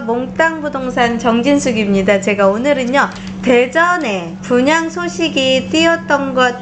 몽땅 부동산 정진숙입니다. 제가 오늘은요, 대전에 분양 소식이 띄었던 것,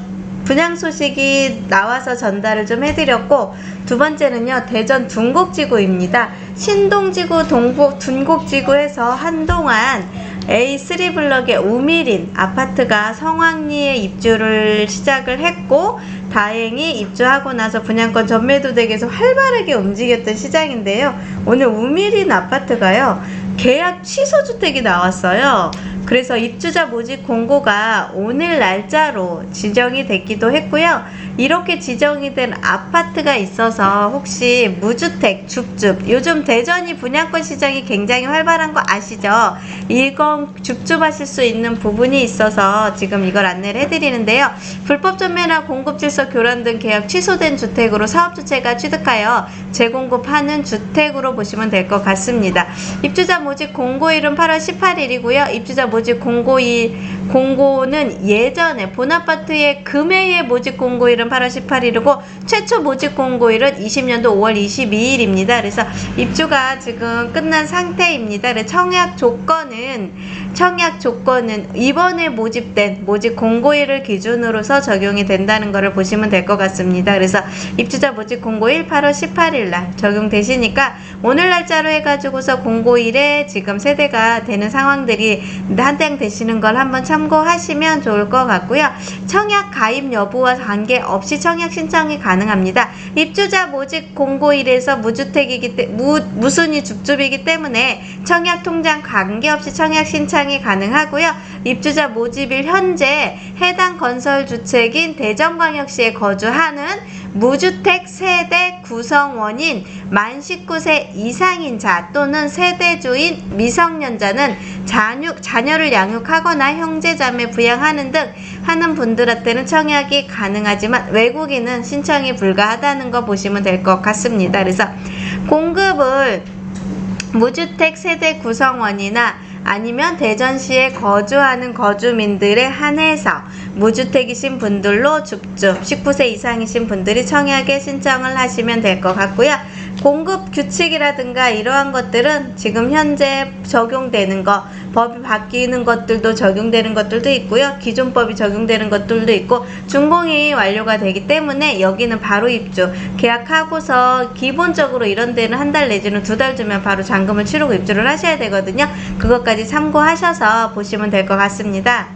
분양 소식이 나와서 전달을 좀 해드렸고, 두 번째는요, 대전 둔곡지구입니다. 신동지구, 동곡, 둔곡지구에서 한동안 A3 블럭의 우미린 아파트가 성황리에 입주를 시작을 했고 다행히 입주하고 나서 분양권 전매도 댁에서 활발하게 움직였던 시장인데요. 오늘 우미린 아파트가요. 계약 취소 주택이 나왔어요. 그래서 입주자 모집 공고가 오늘 날짜로 지정이 됐기도 했고요. 이렇게 지정이 된 아파트가 있어서 혹시 무주택, 줍줍, 요즘 대전이 분양권 시장이 굉장히 활발한 거 아시죠? 이건 줍줍하실 수 있는 부분이 있어서 지금 이걸 안내를 해드리는데요. 불법 전매나 공급 질서 교란 등 계약 취소된 주택으로 사업 주체가 취득하여 재공급하는 주택으로 보시면 될 것 같습니다. 입주자 모집 공고일은 8월 18일이고요. 입주자 모집 공고일 공고는 예전에 본아파트의 금해의 모집 공고일은 8월 18일이고 최초 모집 공고일은 20년도 5월 22일입니다. 그래서 입주가 지금 끝난 상태입니다. 청약 조건은 청약 조건은 이번에 모집된 모집 공고일을 기준으로서 적용이 된다는 것을 보시면 될 것 같습니다. 그래서 입주자 모집 공고일 8월 18일 날 적용되시니까 오늘 날짜로 해가지고서 공고일에 지금 세대가 되는 상황들이 한땡 되시는 걸 한번 참고하시면 좋을 것 같고요. 청약 가입 여부와 관계없이 청약 신청이 가능합니다. 입주자 모집 공고일에서 무주택이기 때 무, 무순위 줍줍이기 때문에 청약 통장 관계없이 청약 신청이 가능하고요. 입주자 모집일 현재 해당 건설 주택인 대전광역시에 거주하는 무주택 세대 구성원인 만 19세 이상인 자 또는 세대주인 미성년자는 자녀, 자녀를 양육하거나 형제자매 부양하는 등 하는 분들한테는 청약이 가능하지만 외국인은 신청이 불가하다는 거 보시면 될 것 같습니다. 그래서 공급을 무주택 세대 구성원이나 아니면 대전시에 거주하는 거주민들에 한해서 무주택이신 분들로 줍줍 19세 이상이신 분들이 청약에 신청을 하시면 될 것 같고요. 공급 규칙이라든가 이러한 것들은 지금 현재 적용되는 거 법이 바뀌는 것들도 적용되는 것들도 있고요. 기존 법이 적용되는 것들도 있고 준공이 완료가 되기 때문에 여기는 바로 입주 계약하고서 기본적으로 이런 데는 한 달 내지는 두 달 주면 바로 잔금을 치르고 입주를 하셔야 되거든요. 그것까지 참고하셔서 보시면 될 것 같습니다.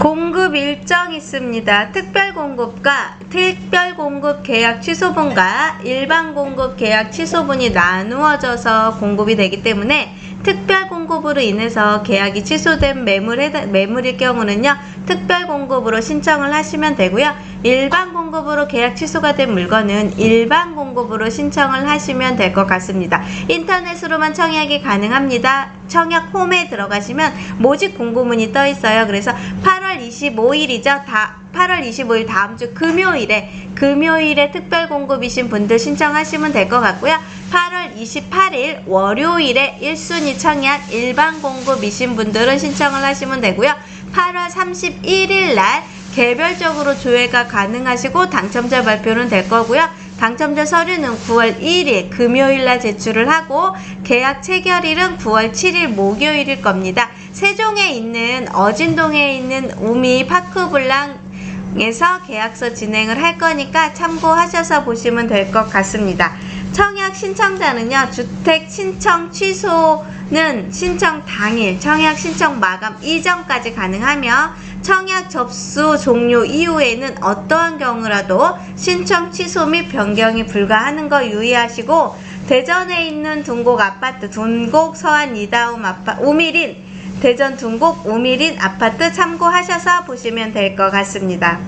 공급 일정 있습니다. 특별 공급과 특별 공급 계약 취소분과 일반 공급 계약 취소분이 나누어져서 공급이 되기 때문에 특별 공급으로 인해서 계약이 취소된 매물 해당, 매물일 경우는요 특별 공급으로 신청을 하시면 되고요. 일반 공급으로 계약 취소가 된 물건은 일반 공급으로 신청을 하시면 될 것 같습니다. 인터넷으로만 청약이 가능합니다. 청약 홈에 들어가시면 모집 공고문이 떠 있어요. 그래서 8월 25일이죠 다 8월 25일 다음 주 금요일에 금요일에 특별 공급이신 분들 신청하시면 될 것 같고요. 8월 28일 월요일에 1순위 청약 일반 공급이신 분들은 신청을 하시면 되고요. 8월 31일 날 개별적으로 조회가 가능하시고 당첨자 발표는 될 거고요. 당첨자 서류는 9월 1일 금요일 날 제출을 하고 계약 체결일은 9월 7일 목요일일 겁니다. 세종에 있는 어진동에 있는 우미 파크블랑 에서 계약서 진행을 할 거니까 참고하셔서 보시면 될 것 같습니다. 청약 신청자는요, 주택 신청 취소는 신청 당일, 청약 신청 마감 이전까지 가능하며, 청약 접수 종료 이후에는 어떠한 경우라도 신청 취소 및 변경이 불가하는 거 유의하시고, 대전에 있는 둔곡 아파트, 둔곡 서안 이다움 아파, 오밀인 대전 둔곡 우밀인 아파트 참고하셔서 보시면 될 것 같습니다.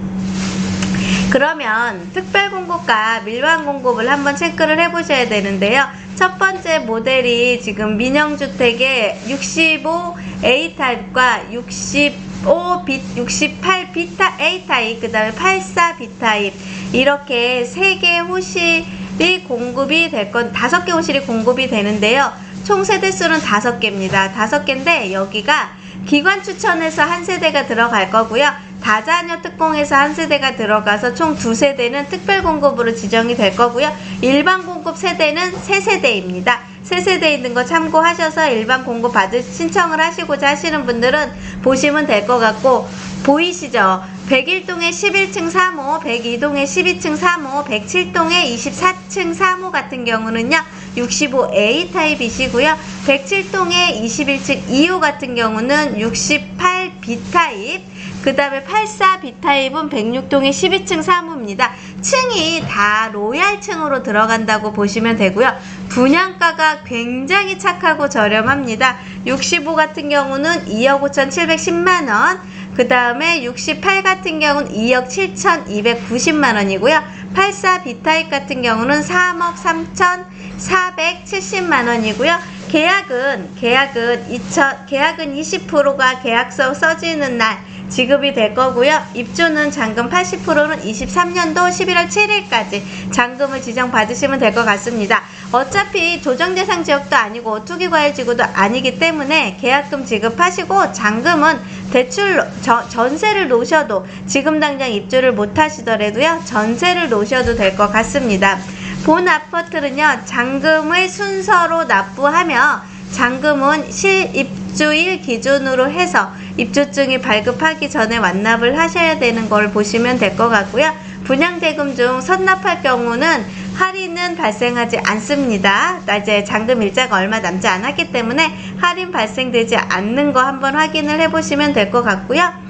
그러면 특별 공급과 밀반 공급을 한번 체크를 해 보셔야 되는데요. 첫 번째 모델이 지금 민영주택의 65 A 타입과 65 B, 68 B 타 A 타입, 그 다음에 84 B 타입 이렇게 세 개 호실이 공급이 될 건 다섯 개 호실이 공급이 되는데요. 총 세대수는 다섯 개입니다. 다섯 개인데 여기가 기관 추천에서 한 세대가 들어갈 거고요. 다자녀 특공에서 한 세대가 들어가서 총 두 세대는 특별 공급으로 지정이 될 거고요. 일반 공급 세대는 세 세대입니다. 세 세대 있는 거 참고하셔서 일반 공급 받을 신청을 하시고자 하시는 분들은 보시면 될 것 같고 보이시죠? 101동의 11층 3호, 102동의 12층 3호, 107동의 24층 3호 같은 경우는요. 65A 타입이시고요. 107동의 21층 2호 같은 경우는 68B 타입, 그 다음에 84B 타입은 106동의 12층 3호입니다. 층이 다 로얄층으로 들어간다고 보시면 되고요. 분양가가 굉장히 착하고 저렴합니다. 65 같은 경우는 2억 5,710만 원, 그 다음에 68 같은 경우는 2억 7,290만 원이고요. 84 B타입 같은 경우는 3억 3,470만 원이고요. 계약은 계약은 2000 계약은 20%가 계약서 써지는 날 지급이 될 거고요. 입주는 잔금 80%는 23년도 11월 7일까지 잔금을 지정 받으시면 될 것 같습니다. 어차피 조정 대상 지역도 아니고 투기 과열 지구도 아니기 때문에 계약금 지급하시고 잔금은 대출 저- 전세를 놓으셔도 지금 당장 입주를 못 하시더라도요. 전세를 놓으셔도 될 것 같습니다. 본 아파트는요. 잔금을 순서로 납부하며 잔금은 실입주일 기준으로 해서 입주증이 발급하기 전에 완납을 하셔야 되는 걸 보시면 될 것 같고요. 분양대금 중 선납할 경우는 할인은 발생하지 않습니다. 나 이제 잔금 일자가 얼마 남지 않았기 때문에 할인 발생되지 않는 거 한번 확인을 해보시면 될 것 같고요.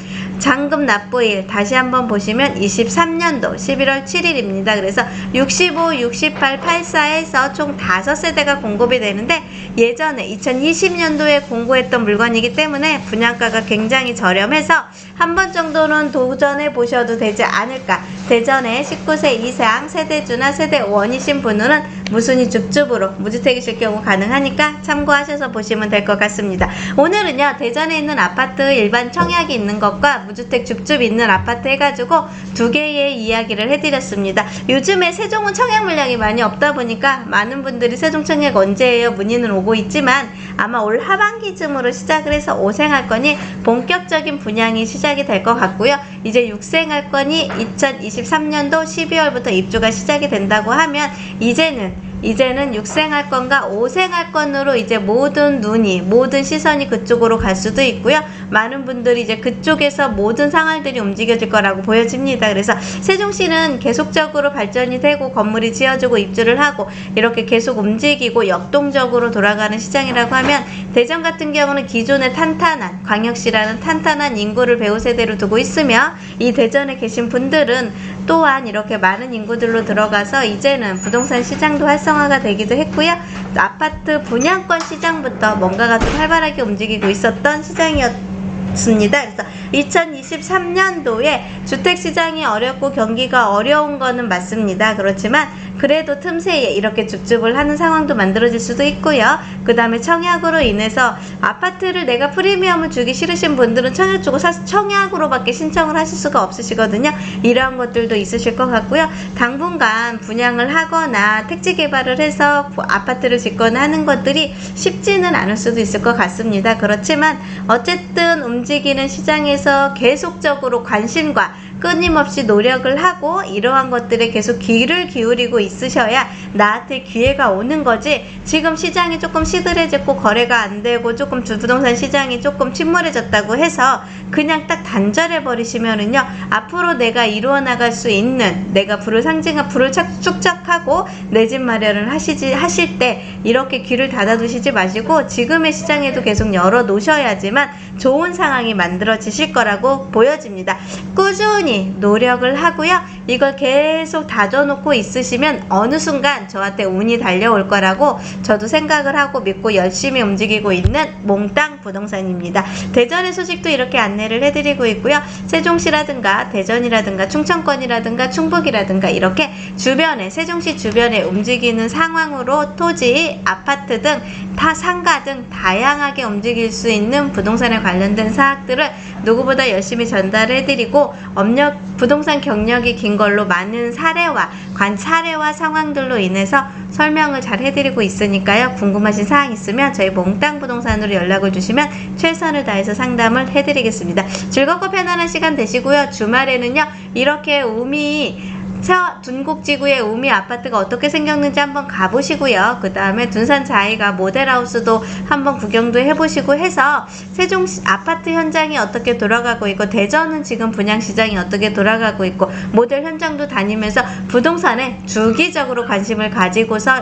잔금 납부일 다시 한번 보시면 23년도 11월 7일입니다. 그래서 65, 68, 84에서 총 5세대가 공급이 되는데 예전에 2020년도에 공고했던 물건이기 때문에 분양가가 굉장히 저렴해서 한 번 정도는 도전해 보셔도 되지 않을까. 대전에 19세 이상 세대주나 세대원이신 분들은 무순위 줍줍으로 무주택이실 경우 가능하니까 참고하셔서 보시면 될 것 같습니다. 오늘은요 대전에 있는 아파트 일반 청약이 있는 것과 무주택 줍줍 있는 아파트 해가지고 두 개의 이야기를 해드렸습니다. 요즘에 세종은 청약 물량이 많이 없다 보니까 많은 분들이 세종 청약 언제예요 문의는 오고 있지만 아마 올 하반기쯤으로 시작을 해서 5생활권이 본격적인 분양이 시작이 될 것 같고요. 이제 6생활권이 2023년도 12월부터 입주가 시작이 된다고 하면 이제는 이제는 6생활권과 5생활권으로 이제 모든 눈이 모든 시선이 그쪽으로 갈 수도 있고요. 많은 분들이 이제 그쪽에서 모든 상황들이 움직여질 거라고 보여집니다. 그래서 세종시는 계속적으로 발전이 되고 건물이 지어지고 입주를 하고 이렇게 계속 움직이고 역동적으로 돌아가는 시장이라고 하면 대전 같은 경우는 기존의 탄탄한 광역시라는 탄탄한 인구를 배후 세대로 두고 있으며 이 대전에 계신 분들은 또한 이렇게 많은 인구들로 들어가서 이제는 부동산 시장도 활성화가 되기도 했고요. 아파트 분양권 시장부터 뭔가가 좀 활발하게 움직이고 있었던 시장이었 습니다. 그래서 2023년도에 주택 시장이 어렵고 경기가 어려운 거는 맞습니다. 그렇지만 그래도 틈새에 이렇게 줍줍을 하는 상황도 만들어질 수도 있고요. 그 다음에 청약으로 인해서 아파트를 내가 프리미엄을 주기 싫으신 분들은 청약 주고 사실 청약으로밖에 신청을 하실 수가 없으시거든요. 이러한 것들도 있으실 것 같고요. 당분간 분양을 하거나 택지 개발을 해서 아파트를 짓거나 하는 것들이 쉽지는 않을 수도 있을 것 같습니다. 그렇지만 어쨌든 움직이는 시장에서 계속적으로 관심과 끊임없이 노력을 하고 이러한 것들에 계속 귀를 기울이고 있으셔야 나한테 기회가 오는 거지 지금 시장이 조금 시들해졌고 거래가 안 되고 조금 주- 부동산 시장이 조금 침몰해졌다고 해서 그냥 딱 단절해 버리시면은요 앞으로 내가 이루어 나갈 수 있는 내가 불을 상징한 불을 착- 축적하고 내 집 마련을 하시지 하실 때 이렇게 귀를 닫아 두시지 마시고 지금의 시장에도 계속 열어 놓으셔야지만 좋은 상황이 만들어지실 거라고 보여집니다. 꾸준히 노력을 하고요. 이걸 계속 다져놓고 있으시면 어느 순간 저한테 운이 달려올 거라고 저도 생각을 하고 믿고 열심히 움직이고 있는 몽땅 부동산입니다. 대전의 소식도 이렇게 안내를 해드리고 있고요. 세종시라든가 대전이라든가 충청권이라든가 충북이라든가 이렇게 주변에 세종시 주변에 움직이는 상황으로 토지, 아파트 등 타 상가 등 다양하게 움직일 수 있는 부동산에 관련된 사항들을 누구보다 열심히 전달해드리고 업력 부동산 경력이 긴 걸로 많은 사례와 관 사례와 상황들로 인해서 설명을 잘 해드리고 있으니까요. 궁금하신 사항 있으면 저희 몽땅 부동산으로 연락을 주시면 최선을 다해서 상담을 해드리겠습니다. 즐겁고 편안한 시간 되시고요. 주말에는요. 이렇게 우미 저 둔곡지구의 우미 아파트가 어떻게 생겼는지 한번 가보시고요. 그 다음에 둔산 자이가 모델하우스도 한번 구경도 해보시고 해서 세종 시- 아파트 현장이 어떻게 돌아가고 있고 대전은 지금 분양시장이 어떻게 돌아가고 있고 모델 현장도 다니면서 부동산에 주기적으로 관심을 가지고서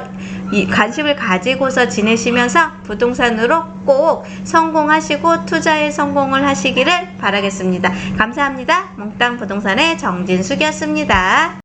이 관심을 가지고서 지내시면서 부동산으로 꼭 성공하시고 투자에 성공을 하시기를 바라겠습니다. 감사합니다. 몽땅 부동산의 정진숙이었습니다.